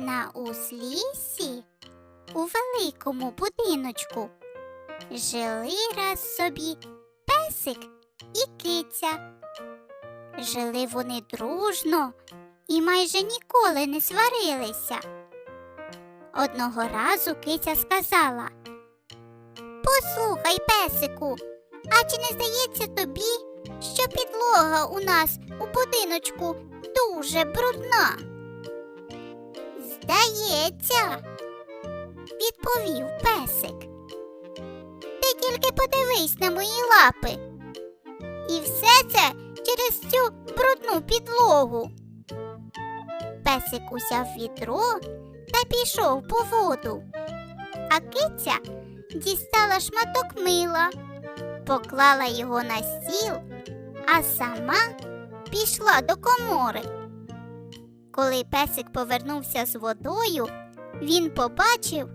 На узліссі у великому будиночку жили раз собі песик і киця. Жили вони дружно і майже ніколи не сварилися. Одного разу киця сказала Послухай, песику, а чи не здається тобі, що підлога у нас у будиночку дуже брудна? Здається, відповів песик. Ти тільки подивись на мої лапи. І все це через цю брудну підлогу. Песик узяв відро та пішов по воду. А киця дістала шматок мила, поклала його на стіл, а сама пішла до комори. Коли песик повернувся з водою, він побачив,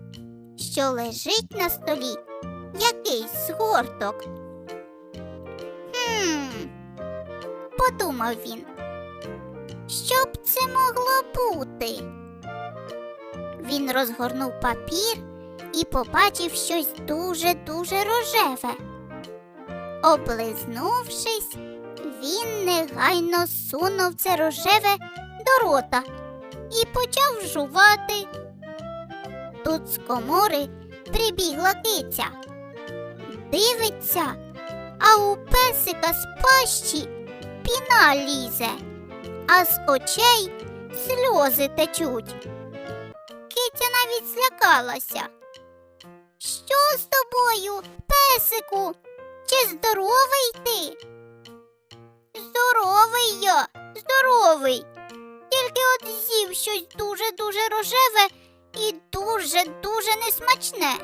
що лежить на столі якийсь згорток. Хм, подумав він, що б це могло бути? Він розгорнув папір і побачив щось дуже-дуже рожеве. Облизнувшись, він негайно сунув це рожеве до рота і почав жувати. Тут з комори прибігла киця. Дивиться, а у песика з пащі піна лізе, а з очей сльози течуть. Киця навіть злякалася. Що з тобою, песику? Чи здоровий ти? Здоровий я, здоровий. Тільки от з'їв щось дуже-дуже рожеве і дуже-дуже несмачне.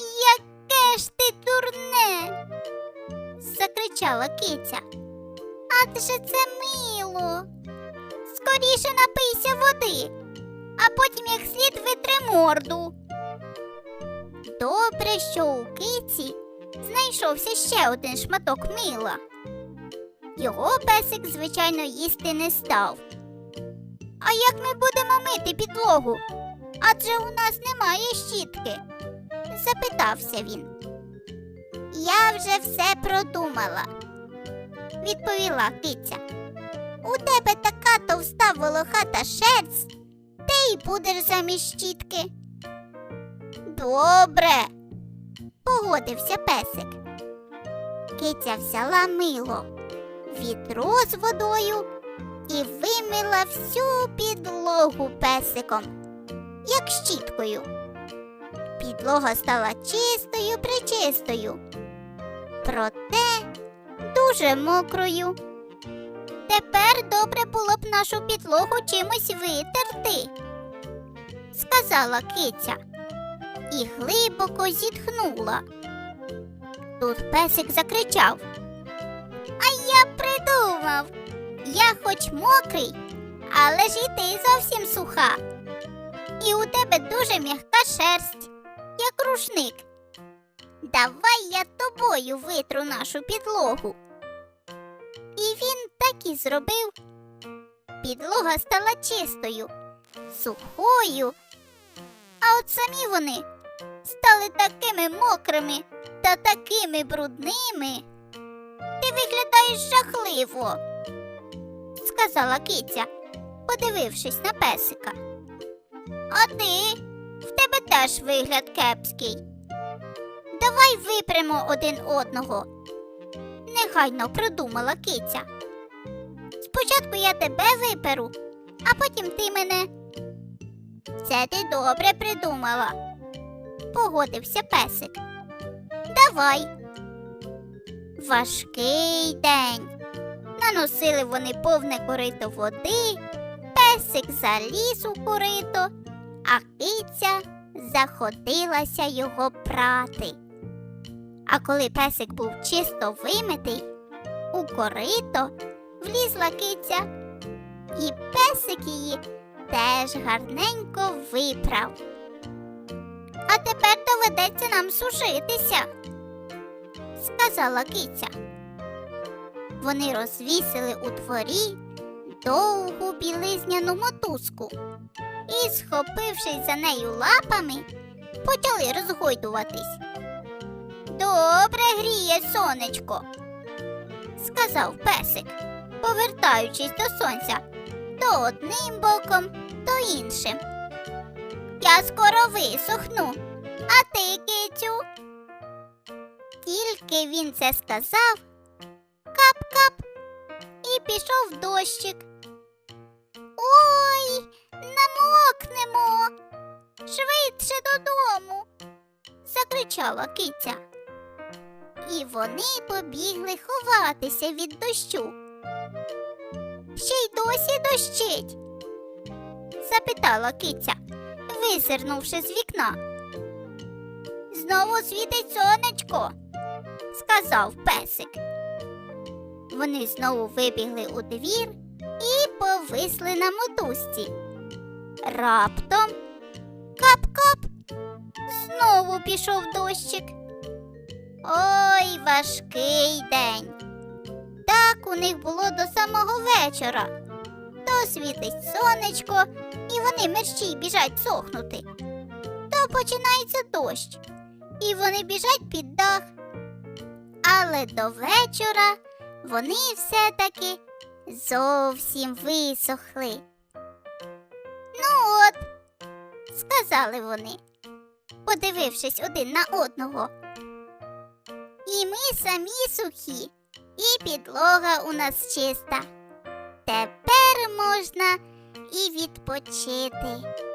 Яке ж ти дурне? закричала киця. Адже це мило. Скоріше напийся води, а потім як слід витри морду. Добре, що у киці знайшовся ще один шматок мила. Його песик, звичайно, їсти не став. А як ми будемо мити підлогу? Адже у нас немає щітки, запитався він. Я вже все продумала, відповіла киця. У тебе така товста волохата шерсть, ти й будеш замість щітки. Добре, погодився песик. Киця взяла мило відро з водою і вимила всю підлогу песиком, як щіткою. Підлога стала чистою причистою, проте дуже мокрою. Тепер добре було б нашу підлогу чимось витерти, сказала киця і глибоко зітхнула. Тут песик закричав. А я придумав. Я хоч мокрий, але ж і ти зовсім суха. І у тебе дуже м'яка шерсть, як рушник. Давай я тобою витру нашу підлогу. І він так і зробив. Підлога стала чистою, сухою, а от самі вони стали такими мокрими та такими брудними. Ти виглядаєш жахливо, сказала киця, подивившись на песика. А ти в тебе теж вигляд кепський. Давай випрямо один одного. Негайно придумала киця. Спочатку я тебе виперу, а потім ти мене. Це ти добре придумала, погодився песик. Давай. Важкий день. Наносили вони повне корито води, песик заліз у корито, а киця заходилася його прати. А коли песик був чисто вимитий, у корито влізла киця, і песик її теж гарненько виправ. А тепер доведеться нам сушитися, сказала киця. Вони розвісили у дворі довгу білизняну мотузку і, схопившись за нею лапами, почали розгойдуватись. Добре гріє сонечко, сказав песик, повертаючись до сонця то одним боком, то іншим. Я скоро висохну, а ти, кицю. Тільки він це сказав, кап-кап, і пішов дощик. Ой, намокнемо. Швидше додому. закричала киця. І вони побігли ховатися від дощу. Ще й досі дощить? запитала киця, визирнувши з вікна. Знову світить сонечко, сказав песик. Вони знову вибігли у двір і повисли на мотузці. Раптом кап-кап знову пішов дощик. Ой, важкий день. Так у них було до самого вечора. То світить сонечко, і вони мерщій біжать сохнути. То починається дощ, і вони біжать під дах. Але до вечора вони все-таки зовсім висохли. Ну от, сказали вони, подивившись один на одного. І ми самі сухі, і підлога у нас чиста. Тепер можна і відпочити.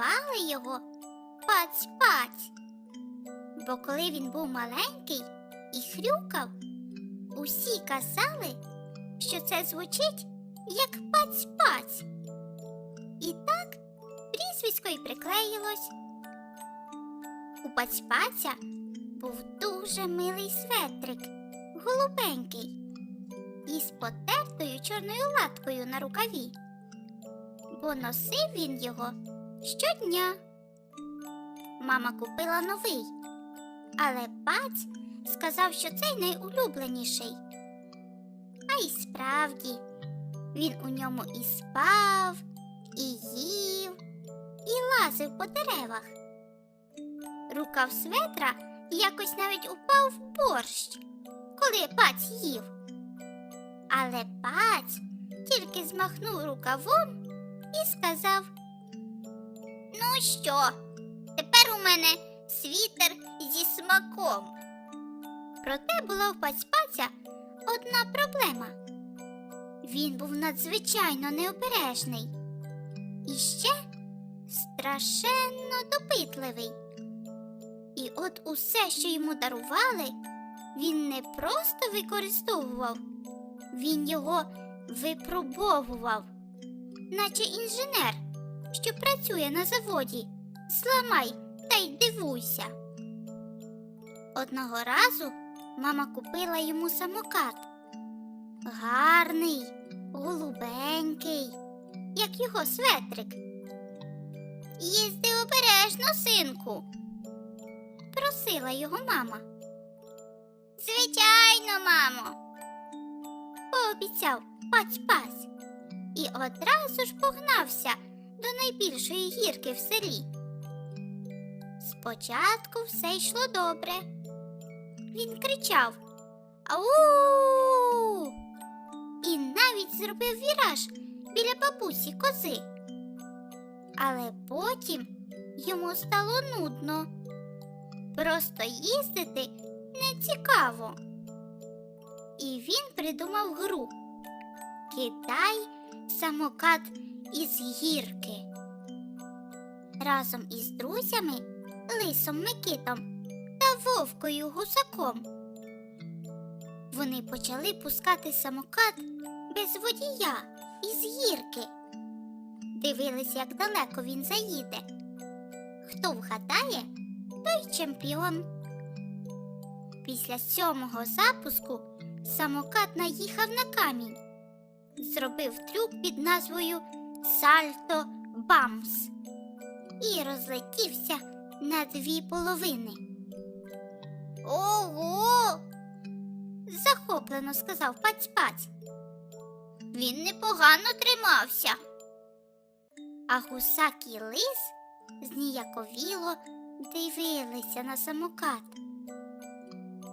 Звали його Паць-паць. Бо коли він був маленький і хрюкав, усі казали, що це звучить як паць-паць. І так прізвисько й приклеїлось. У паць-паця був дуже милий светрик, голубенький, із потертою чорною латкою на рукаві, бо носив він його щодня. Мама купила новий, але паць сказав, що цей найулюбленіший. А й справді, він у ньому і спав, і їв, і лазив по деревах. Рукав светра якось навіть упав в борщ, коли паць їв. Але паць тільки змахнув рукавом і сказав: Ну що, тепер у мене світер зі смаком. Проте була в паць-паця одна проблема. Він був надзвичайно необережний і ще страшенно допитливий. І от усе, що йому дарували, він не просто використовував, він його випробовував, наче інженер, що працює на заводі. Зламай та й дивуйся. Одного разу мама купила йому самокат. Гарний, голубенький, як його светрик. Їзди обережно, синку, просила його мама. Звичайно, мамо, пообіцяв паць-паць і одразу ж погнався до найбільшої гірки в селі. Спочатку все йшло добре. Він кричав Ау! І навіть зробив віраж біля бабусі кози. Але потім йому стало нудно. Просто їздити не цікаво. І він придумав гру Кидай самокат із гірки. разом із друзями Лисом Микитом та Вовкою Гусаком. Вони почали пускати самокат без водія із гірки. Дивились, як далеко він заїде. Хто вгадає, той чемпіон. Після сьомого запуску самокат наїхав на камінь, зробив трюк під назвою Сальто Бамс і розлетівся на дві половини. Ого! захоплено сказав паць-паць. Він непогано тримався. А гусак і лис зніяковіло дивилися на самокат.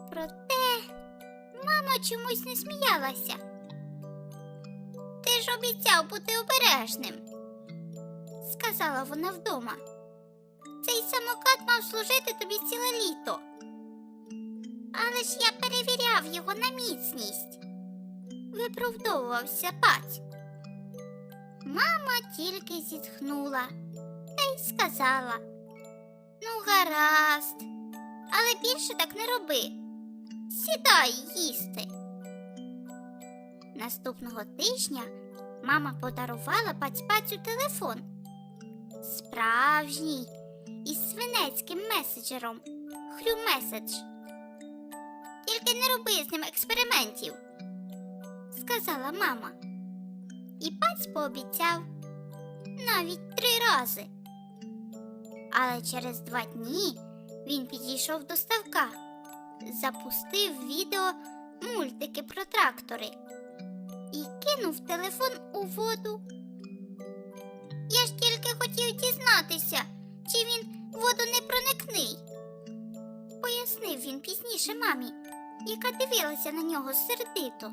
Проте мама чомусь не сміялася. Ж обіцяв бути обережним, сказала вона вдома. Цей самокат мав служити тобі ціле літо. Але ж я перевіряв його на міцність. Виправдовувався паць. Мама тільки зітхнула та й сказала: Ну, гаразд, але більше так не роби. Сідай їсти. Наступного тижня мама подарувала паць-пацю телефон. Справжній із свинецьким меседжером Хрю меседж. Тільки не роби з ним експериментів, сказала мама. І паць пообіцяв навіть три рази. Але через два дні він підійшов до ставка, запустив відео мультики про трактори і кинув телефон у воду. Я ж тільки хотів дізнатися, чи він воду не проникний, пояснив він пізніше мамі, яка дивилася на нього сердито.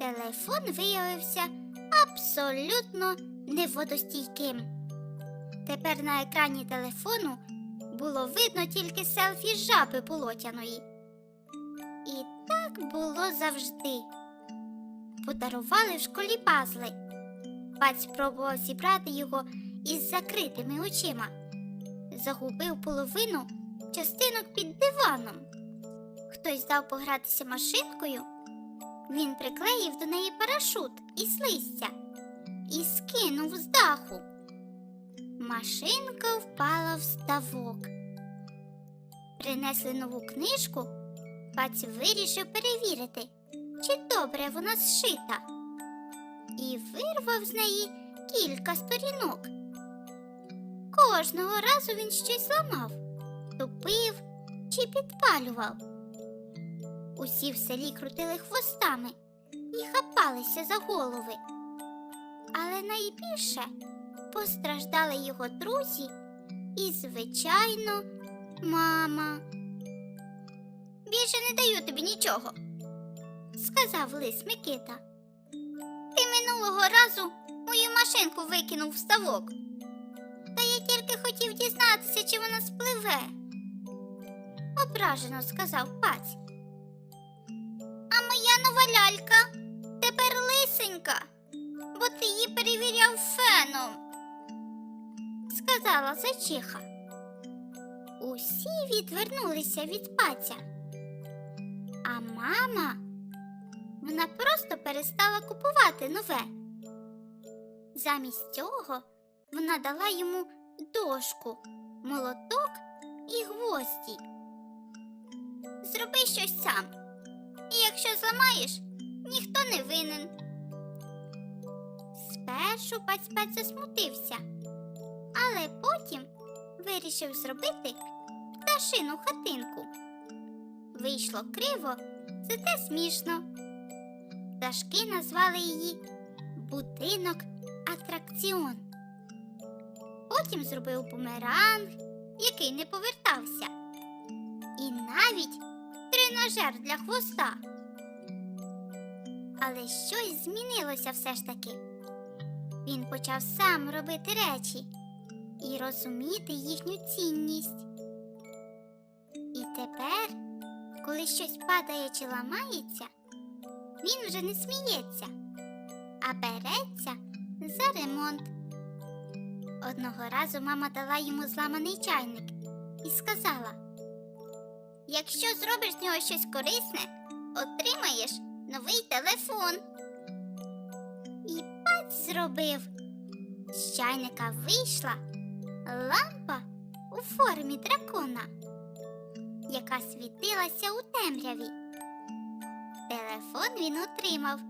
Телефон виявився абсолютно неводостійким. Тепер на екрані телефону було видно тільки селфі жаби болотяної. І так було завжди. Подарували в школі пазли. Бать спробував зібрати його із закритими очима. Загубив половину частинок під диваном. Хтось дав погратися машинкою. Він приклеїв до неї парашут із листя і скинув з даху. Машинка впала в ставок. Принесли нову книжку. Паць вирішив перевірити, чи добре вона зшита, і вирвав з неї кілька сторінок. Кожного разу він щось ламав, тупив чи підпалював. Усі в селі крутили хвостами і хапалися за голови. Але найбільше постраждали його друзі і, звичайно, мама. Більше не даю тобі нічого, сказав лис Микита. Ти минулого разу мою машинку викинув в ставок. Та я тільки хотів дізнатися, чи вона спливе. Ображено сказав паць. А моя нова лялька тепер лисенька, бо ти її перевіряв феном, сказала зайчиха. Усі відвернулися від паця. А мама вона просто перестала купувати нове. Замість цього вона дала йому дошку, молоток і гвозді. Зроби щось сам. І якщо зламаєш, ніхто не винен. Спершу паць-паць засмутився, але потім вирішив зробити пташину хатинку. Вийшло криво, зате смішно. Пташки назвали її будинок атракціон. Потім зробив бумеранг, який не повертався, і навіть тренажер для хвоста. Але щось змінилося все ж таки. Він почав сам робити речі і розуміти їхню цінність. І тепер, коли щось падає чи ламається, він вже не сміється, а береться за ремонт. Одного разу мама дала йому зламаний чайник і сказала: Якщо зробиш з нього щось корисне, отримаєш новий телефон. І паць зробив. З чайника вийшла лампа у формі дракона, яка світилася у темряві. Телефон він отримав.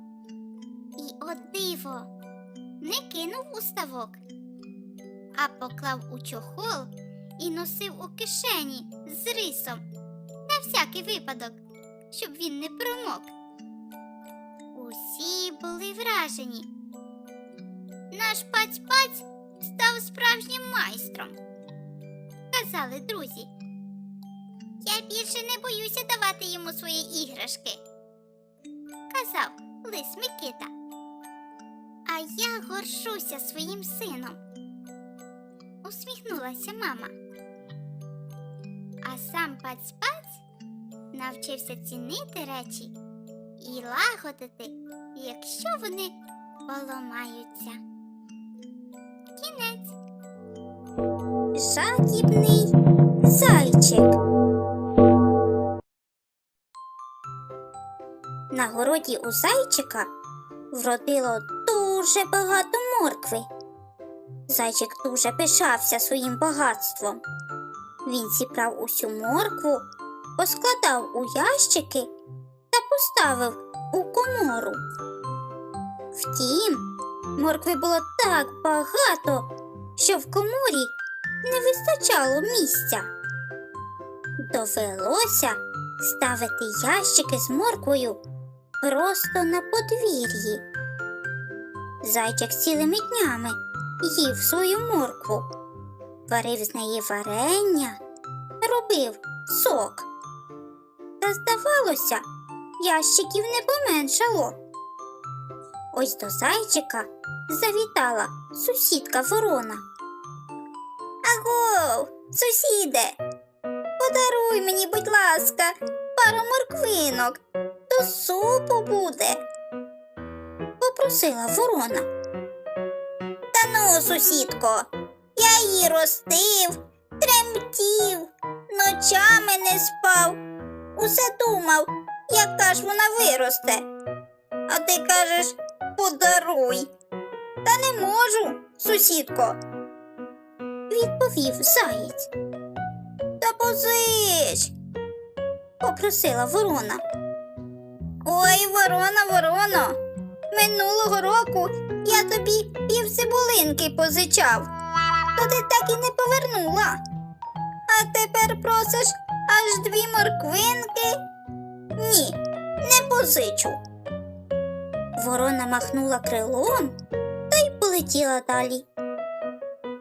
І о диво, не кинув у ставок, а поклав у чохол і носив у кишені з рисом на всякий випадок, щоб він не промок. Усі були вражені. Наш паць-паць став справжнім майстром. Казали друзі. Я більше не боюся давати йому свої іграшки. Казав лис Микита. А я горшуся своїм сином. Усміхнулася мама. А сам паць-паць навчився цінити речі і лагодити, якщо вони поламаються. Кінець. Жадібний зайчик. На городі у зайчика вродило дуже багато моркви. Зайчик дуже пишався своїм багатством. Він зібрав усю моркву, поскладав у ящики та поставив у комору. Втім, моркви було так багато, що в коморі не вистачало місця. Довелося ставити ящики з морквою просто на подвір'ї. Зайчик цілими днями їв свою моркву, варив з неї варення, робив сок. Та здавалося, ящиків не поменшало. Ось до зайчика завітала сусідка ворона. Аго, сусіде, подаруй мені, будь ласка, пару морквинок, то супу буде. Попросила ворона. Та ну, сусідко, я її ростив, тремтів, ночами не спав, усе думав, яка ж вона виросте. А ти кажеш, подаруй. Та не можу, сусідко. Відповів заєць. Та позич, попросила ворона. Ой, ворона, ворона, минулого року я тобі пів цибулинки позичав, то ти так і не повернула. А тепер просиш аж дві морквинки? Ні, не позичу. Ворона махнула крилом та й полетіла далі.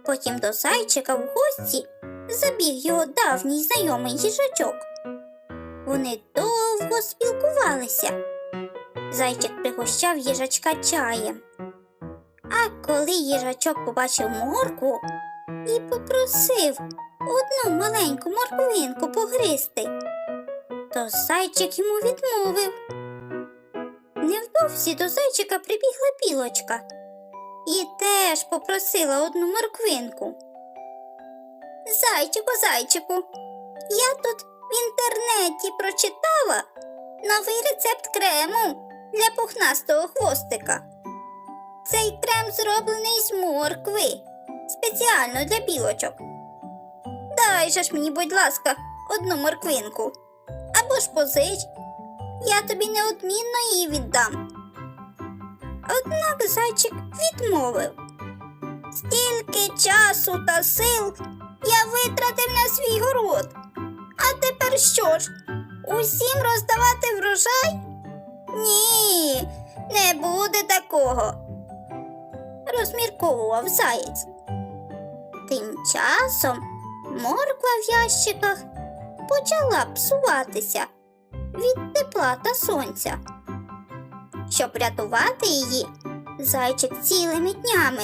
Потім до зайчика в гості забіг його давній знайомий їжачок. Вони довго спілкувалися. Зайчик пригощав їжачка чаєм. А коли їжачок побачив моркву і попросив одну маленьку морквинку погризти, то зайчик йому відмовив. Невдовзі до зайчика прибігла білочка і теж попросила одну морквинку. Зайчику, зайчику, я тут в інтернеті прочитала новий рецепт крему для пухнастого хвостика. Цей крем зроблений з моркви, спеціально для білочок. Дай же ж мені, будь ласка, одну морквинку. Або ж позич, я тобі неодмінно її віддам. Однак зайчик відмовив. Стільки часу та сил я витратив на свій город. А тепер що ж? Усім роздавати врожай? Ні, не буде такого. Розмірковував заєць. Тим часом морква в ящиках почала псуватися від тепла та сонця. Щоб рятувати її, зайчик цілими днями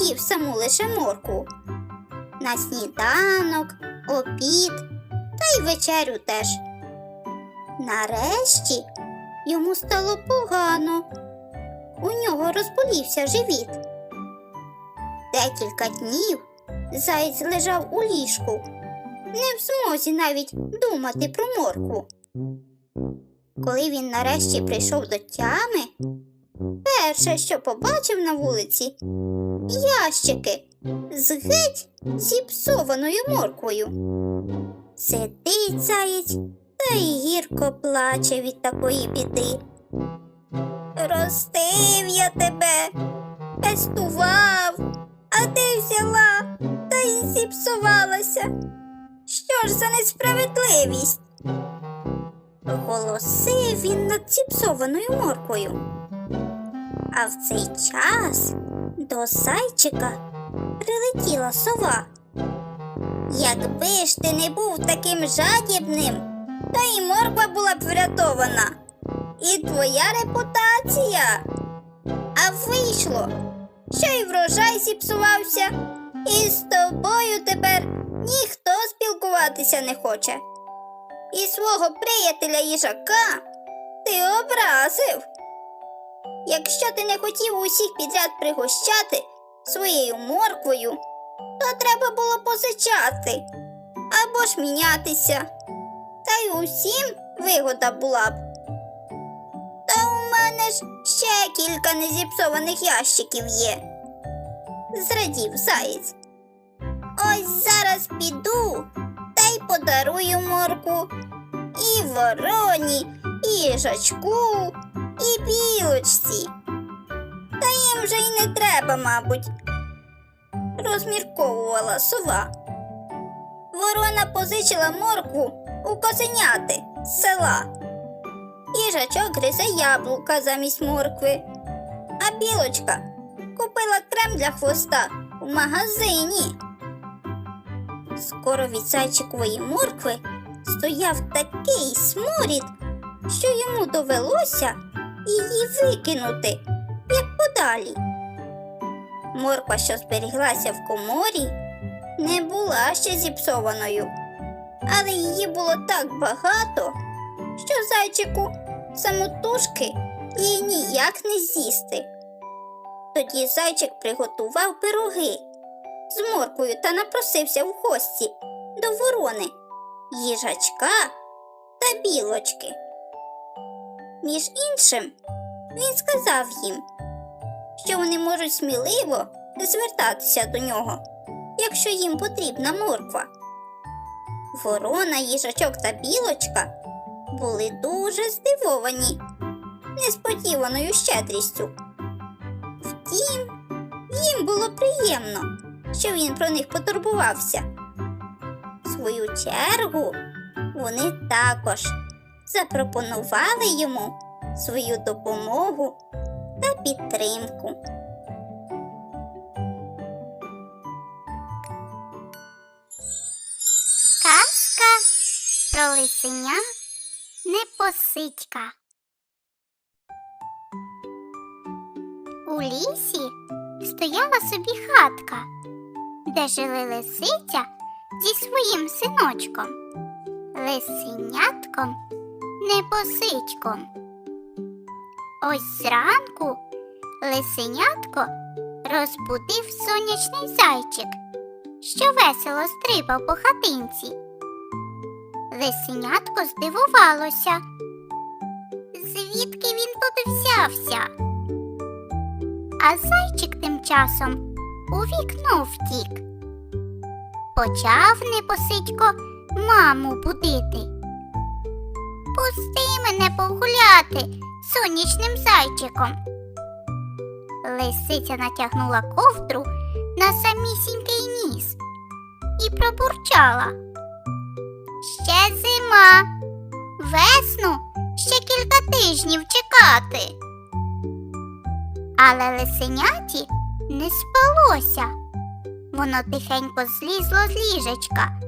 їв саму лише моркву. На сніданок, обід та й вечерю теж. Нарешті йому стало погано. У нього розболівся живіт. Декілька днів заєць лежав у ліжку, не в змозі навіть думати про моркву. Коли він нарешті прийшов до тями, перше, що побачив на вулиці, ящики з геть зіпсованою морквою. Сидить заєць та й гірко плаче від такої біди. Ростив я тебе, пестував, а ти взяла та й зіпсувалася. Що ж за несправедливість? Голосив він над зіпсованою морквою. А в цей час до зайчика прилетіла сова. Якби ж ти не був таким жадібним, то і морква була б врятована. І твоя репутація. А вийшло, що й врожай зіпсувався, і з тобою тепер ніхто спілкуватися не хоче. І свого приятеля їжака ти образив. Якщо ти не хотів усіх підряд пригощати своєю морквою, то треба було позичати або ж мінятися. Та й усім вигода була б. Та у мене ж ще кілька незіпсованих ящиків є. Зрадів заєць. Ось зараз піду та й подарую морку і вороні, і їжачку, і білочці. Та їм же й не треба, мабуть, розмірковувала сова. Ворона позичила моркву у козеняти з села. Їжачок гризе яблука замість моркви, а білочка купила крем для хвоста у магазині. Скоро від зайчикової моркви стояв такий сморід, що йому довелося її викинути, як подалі. Морква, що зберіглася в коморі, не була ще зіпсованою, але її було так багато, що зайчику самотужки її ніяк не з'їсти. Тоді зайчик приготував пироги з морквою та напросився в гості до ворони, їжачка та білочки. Між іншим, він сказав їм, що вони можуть сміливо звертатися до нього, якщо їм потрібна морква. Ворона, їжачок та білочка були дуже здивовані несподіваною щедрістю. Втім, їм було приємно, що він про них потурбувався. В свою чергу вони також запропонували йому свою допомогу та підтримку. Казка про лисеня непосидька. У лісі стояла собі хатка, де жили лисиця зі своїм синочком, лисенятком непосидьком. Ось зранку лисенятко розбудив сонячний зайчик, що весело стрибав по хатинці. Лисенятко здивувалося. Звідки він тут взявся? А зайчик тим часом у вікно втік. Почав непосидько маму будити. Пусти мене погуляти сонячним зайчиком. Лисиця натягнула ковдру на самісінький ніс і пробурчала. Ще зима. Весну ще кілька тижнів чекати. Але лисеняті не спалося. Воно тихенько злізло з ліжечка,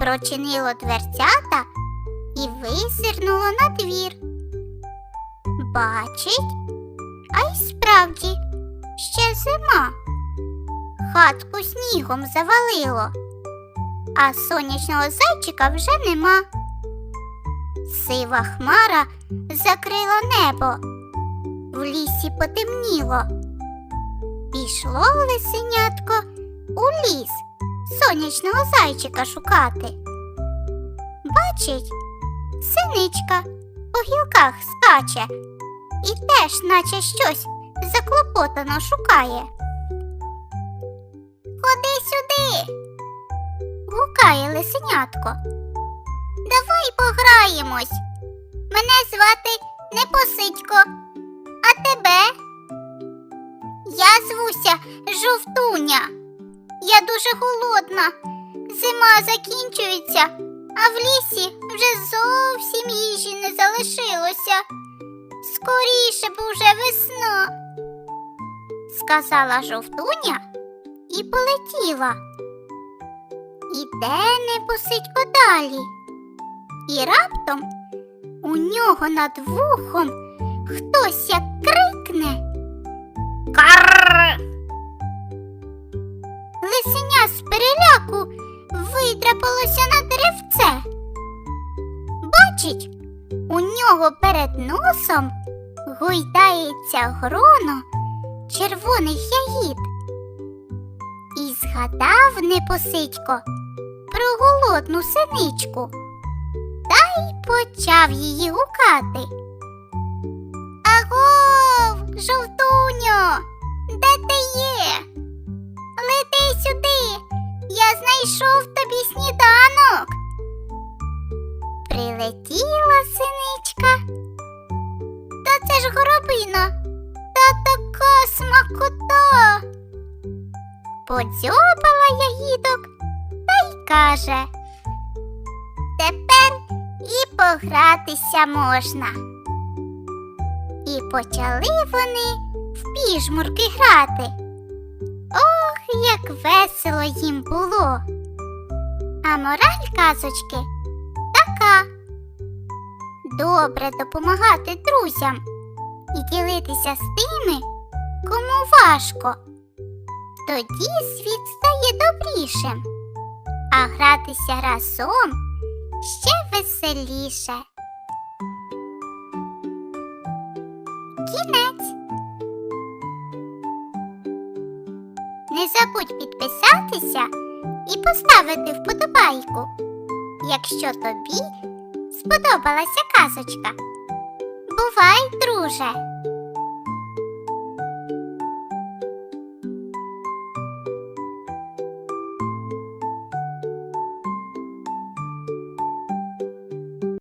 прочинило дверцята і визирнуло на двір. Бачить, а й справді ще зима. Хатку снігом завалило, а сонячного зайчика вже нема. Сива хмара закрила небо, в лісі потемніло, Пішло лисенятко у ліс сонячного зайчика шукати. Бачить, синичка по гілках скаче і теж, наче щось заклопотано шукає. Ходи сюди. гукає лисенятко. Давай пограємось. Мене звати Непосидько, а тебе? Я звуся Жовтуня. Я дуже голодна. Зима закінчується, а в лісі вже зовсім їжі не залишилося. Скоріше б уже весна, сказала жовтуня і полетіла. Іде непосидько далі. І раптом у нього над вухом хтось як крикне. Карр! Лисеня з переляку видрапалося на деревце. Бачить, у нього перед носом гойдається гроно червоних ягід. І згадав непосидько про голодну синичку та й почав її гукати. Агов, жовтуньо, де ти є? Лети сюди, я знайшов тобі сніданок. Прилетіла синичка. Та це ж горобина, та така смакота. Подзьобала ягідок та й каже. Тепер і погратися можна. І почали вони в піжмурки грати. Ох, як весело їм було. А мораль казочки. Добре допомагати друзям і ділитися з тими, кому важко. Тоді світ стає добрішим, а гратися разом ще веселіше. Кінець. Не забудь підписатися і поставити вподобайку, якщо тобі сподобалася казочка. Бувай, друже!